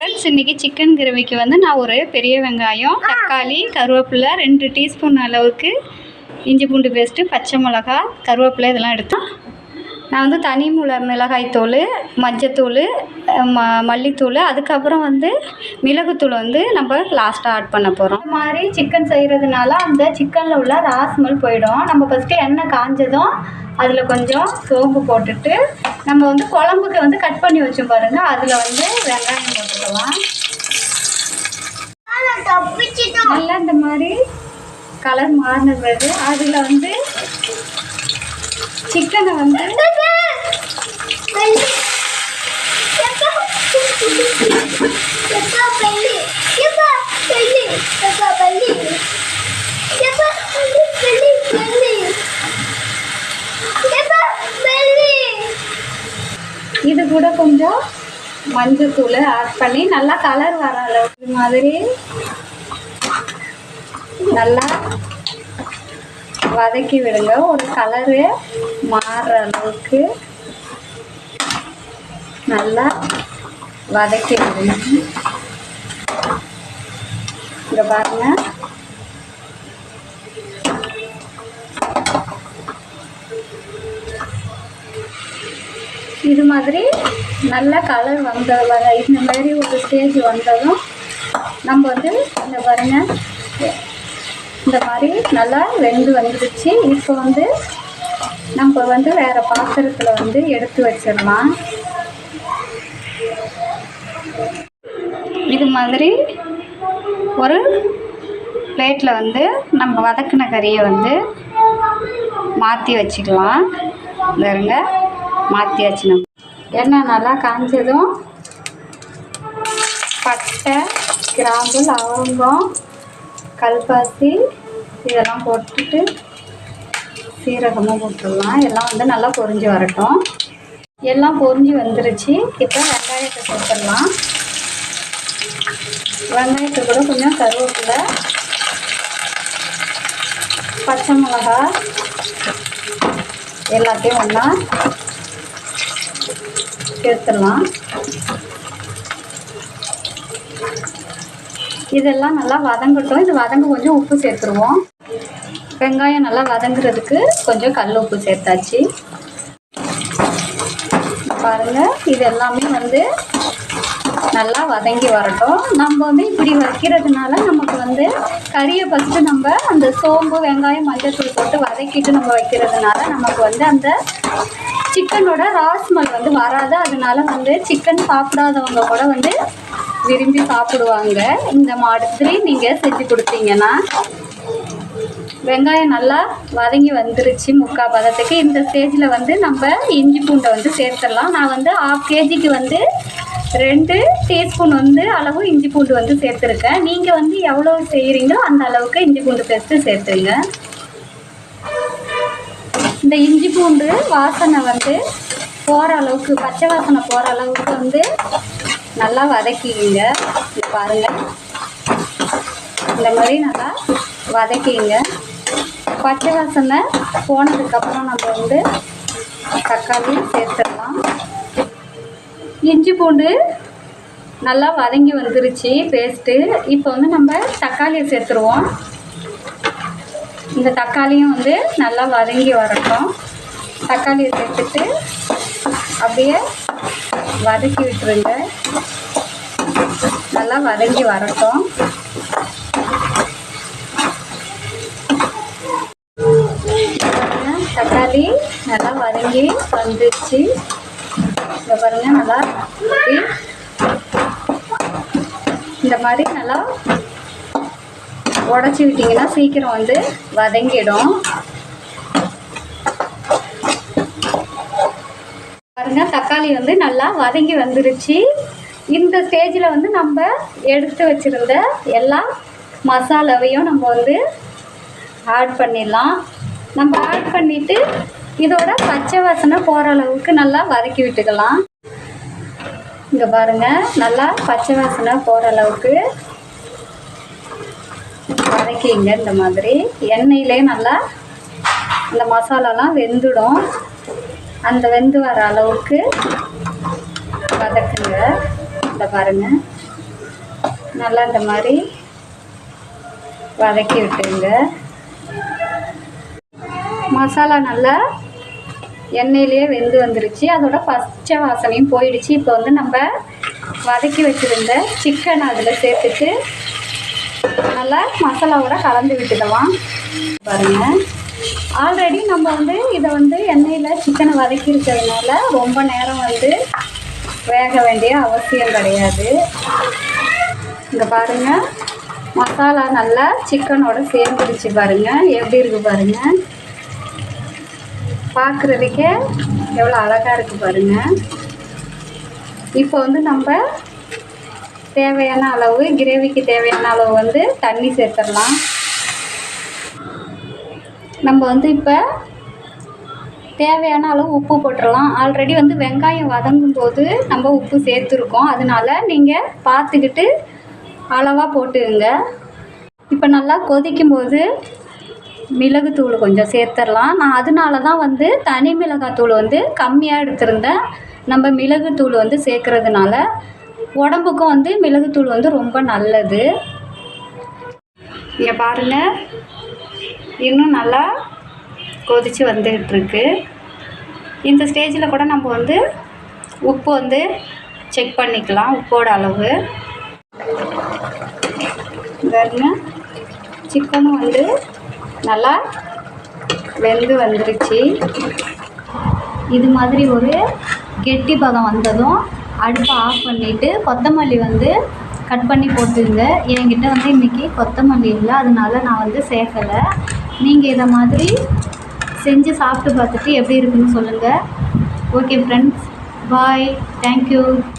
Friends இன்றைக்கி chicken கிரேவிக்கு வந்து நான் ஒரு பெரிய வெங்காயம் தக்காளி கருவேப்பிலை ரெண்டு டீஸ்பூன் அளவுக்கு இஞ்சி பூண்டு பேஸ்ட்டு பச்சை மிளகா கருவேப்பிலை இதெல்லாம் எடுத்தோம் நான் வந்து தனி மிள மிளகாய் தூள் மஞ்சத்தூள் ம மல்லித்தூள் அதுக்கப்புறம் வந்து மிளகுத்தூள் வந்து நம்ம லாஸ்ட்டாக ஆட் பண்ண போகிறோம் இந்த மாதிரி சிக்கன் செய்கிறதுனால அந்த சிக்கனில் உள்ள ராஸ்மல் போயிடும். நம்ம ஃபஸ்ட்டு எண்ணெய் காஞ்சதும் அதில் கொஞ்சம் சோம்பு போட்டுட்டு நம்ம வந்து குழம்புக்கு வந்து கட் பண்ணி வச்சோம் பாருங்கள் அதில் வந்து வெங்காயம் போட்டுக்கலாம். நல்லா இந்த மாதிரி கலர் மாறின பிறகு அதில் வந்து சிக்கனை வந்து இது கூட கொஞ்சம் மஞ்சத்தூள் ஆட் பண்ணி நல்லா கலர் வர அளவுக்கு மாதிரி நல்லா வதக்கி விடுங்க. ஒரு கலரு மாறுற அளவுக்கு நல்லா வதக்கி விடுங்க இங்கே பாருங்க. இது மாதிரி நல்ல கலர் வந்த வர இந்த மாதிரி ஒரு ஸ்டேஜ் வந்ததும் நம்ம வந்து இந்த பாருங்க. இந்த மாதிரி நல்லா வெந்து வந்துடுச்சு இப்போ வந்து நம்ம வந்து வேறு பாத்திரத்தில் வந்து எடுத்து வச்சிடலாம். இது மாதிரி ஒரு பிளேட்டில் வந்து நம்ம வதக்கின கறியை வந்து மாற்றி வச்சுக்கலாம். பாருங்க மாற்றி வச்சுனோம் எண்ணெய் நல்லா காஞ்சதும் பட்டை கிராம்பு லவங்கம் கல்பாசி இதெல்லாம் போட்டுட்டு சீரகமும் போட்டுடலாம். எல்லாம் வந்து நல்லா பொரிஞ்சு வரட்டும். எல்லாம் பொரிஞ்சு வந்துருச்சு. இப்போ வெங்காயத்தை போட்டுடலாம் வெங்காயத்தை கூட கொஞ்சம் கருவேப்பிலை பச்சை மிளகா எல்லாத்தையும் ஒன்றா சேர்த்துடலாம். இதெல்லாம் நல்லா வதங்கட்டும். இது வதங்க கொஞ்சம் உப்பு சேர்த்துருவோம். வெங்காயம் நல்லா வதங்குறதுக்கு கொஞ்சம் கல் உப்பு சேர்த்தாச்சு. பாருங்கள் இது எல்லாமே வந்து நல்லா வதங்கி வரட்டும். நம்ம வந்து இப்படி வைக்கிறதுனால நமக்கு வந்து கறியை ஃபஸ்ட்டு நம்ம அந்த சோம்பு வெங்காயம் மஞ்சள்தூள் போட்டு வதக்கிட்டு நம்ம வைக்கிறதுனால நமக்கு வந்து அந்த சிக்கனோட ராஸ்மல் வந்து வராது. அதனால வந்து சிக்கன் சாப்பிடாதவங்க கூட வந்து விரும்பி சாப்பிடுவாங்க. இந்த மாதிரி நீங்கள் செஞ்சு கொடுத்தீங்கன்னா. வெங்காயம் நல்லா வதங்கி வந்துருச்சு முக்கால் பதத்துக்கு. இந்த ஸ்டேஜில் வந்து நம்ம இஞ்சி பூண்டை வந்து சேர்த்துடலாம். நான் வந்து ஆஃப் கேஜிக்கு வந்து ரெண்டு டீஸ்பூன் வந்து அளவு இஞ்சி பூண்டு வந்து சேர்த்துருக்கேன். நீங்கள் வந்து எவ்வளோ செய்கிறீங்களோ அந்த அளவுக்கு இஞ்சி பூண்டு பேஸ்ட்டு சேர்த்துங்க இந்த இஞ்சி பூண்டு வாசனை வந்து போகிற அளவுக்கு பச்சை வாசனை போகிற அளவுக்கு வந்து நல்லா வதக்கிங்க பாருங்கள் இந்த மாதிரி நல்லா வதக்கிங்க. பச்சை வாசனை போனதுக்கப்புறம் நம்ம வந்து தக்காளி சேர்த்துடலாம். இஞ்சி பூண்டு நல்லா வதங்கி வந்துருச்சு பேஸ்ட்டு இப்போ வந்து நம்ம தக்காளியை சேர்த்துருவோம். இந்த தக்காளியும் வந்து நல்லா வதங்கி வரட்டும். தக்காளியை சேர்த்துட்டு அப்படியே வதக்கி விட்டுருங்க. நல்லா வதங்கி வரட்டும் பாருங்க, தக்காளி நல்லா வதங்கி வந்துச்சு இதை பாருங்க நல்லா இப்படி இந்த மாதிரி நல்லா உடச்சி விட்டிங்கன்னா சீக்கிரம் வந்து வதங்கிடும். பாருங்க தக்காளி வந்து நல்லா வதங்கி வந்துருச்சு. இந்த ஸ்டேஜில் வந்து நம்ம எடுத்து வச்சிருந்த எல்லா மசாலாவையும் நம்ம வந்து ஆட் பண்ணிடலாம். நம்ம ஆட் பண்ணிவிட்டு இதோட பச்சை வாசனை போகிற அளவுக்கு நல்லா வதக்கி விட்டுக்கலாம். இங்கே பாருங்கள் நல்லா பச்சை வாசனை போகிற அளவுக்கு வதக்கிங்க இந்த மாதிரி. எண்ணெயிலே நல்லா அந்த மசாலாலாம் வெந்துடும். அந்த வெந்து வர அளவுக்கு வதக்குங்க. இந்த பாருங்கள் நல்லா இந்த மாதிரி வதக்கி விட்டுருங்க. மசாலா நல்லா எண்ணெயிலேயே வெந்து வந்துருச்சு. அதோட பச்சை வாசனையும் போயிடுச்சு. இப்போ வந்து நம்ம வதக்கி வச்சுருந்த சிக்கன் அதில் சேர்த்துட்டு நல்லா மசாலாவோட கலந்து விட்டுடலாம் பாருங்கள் ஆல்ரெடி நம்ம வந்து இதை வந்து எண்ணெயில் சிக்கனை வதக்கி இருக்கிறதுனால ரொம்ப நேரம் வந்து வேக வேண்டிய அவசியம் கிடையாது. இங்கே பாருங்கள் மசாலா நல்லா சிக்கனோட சேர்ந்துருச்சு பாருங்கள் எப்படி இருக்குது பாருங்கள் பார்க்குறதுக்கே எவ்வளோ அழகாக இருக்குது பாருங்கள் இப்போ வந்து நம்ம தேவையான அளவு கிரேவிக்கு தேவையான அளவு வந்து தண்ணி சேர்த்துடலாம். நம்ம வந்து இப்போ தேவையான அளவு உப்பு போட்டுடலாம். ஆல்ரெடி வந்து வெங்காயம் வதங்கும் போது நம்ம உப்பு சேர்த்துருக்கோம். அதனால நீங்கள் பார்த்துக்கிட்டு அளவாக போட்டுங்க இப்போ நல்லா கொதிக்கும் போது மிளகுத்தூள் கொஞ்சம் சேர்த்துடலாம் நான் அதனால தான் வந்து தனி மிளகாத்தூள் வந்து கம்மியாக எடுத்திருந்தேன். நம்ம மிளகுத்தூள் வந்து சேர்க்கறதுனால உடம்புக்கும் வந்து மிளகுத்தூள் வந்து ரொம்ப நல்லது. இங்கே பாருங்கள் இன்னும் நல்லா கொதித்து வந்துகிட்ருக்கு இந்த ஸ்டேஜில் கூட நம்ம வந்து உப்பு வந்து செக் பண்ணிக்கலாம் உப்போட அளவு. பாருங்க. சிக்கனும் வந்து நல்லா வெந்து வந்துருச்சு. இது மாதிரி ஒரு கெட்டி பதம் வந்ததும் அடுப்பை ஆஃப் பண்ணிவிட்டு கொத்தமல்லி வந்து கட் பண்ணி போட்டுருங்க. என்கிட்ட வந்து இன்றைக்கி கொத்தமல்லி இல்லை. அதனால நான் வந்து சேர்க்கலை. நீங்கள் இதை மாதிரி செஞ்சு சாப்பிட்டு பார்த்துட்டு எப்படி இருக்குன்னு சொல்லுங்கள் ஓகே ஃப்ரெண்ட்ஸ் பாய் தேங்க்யூ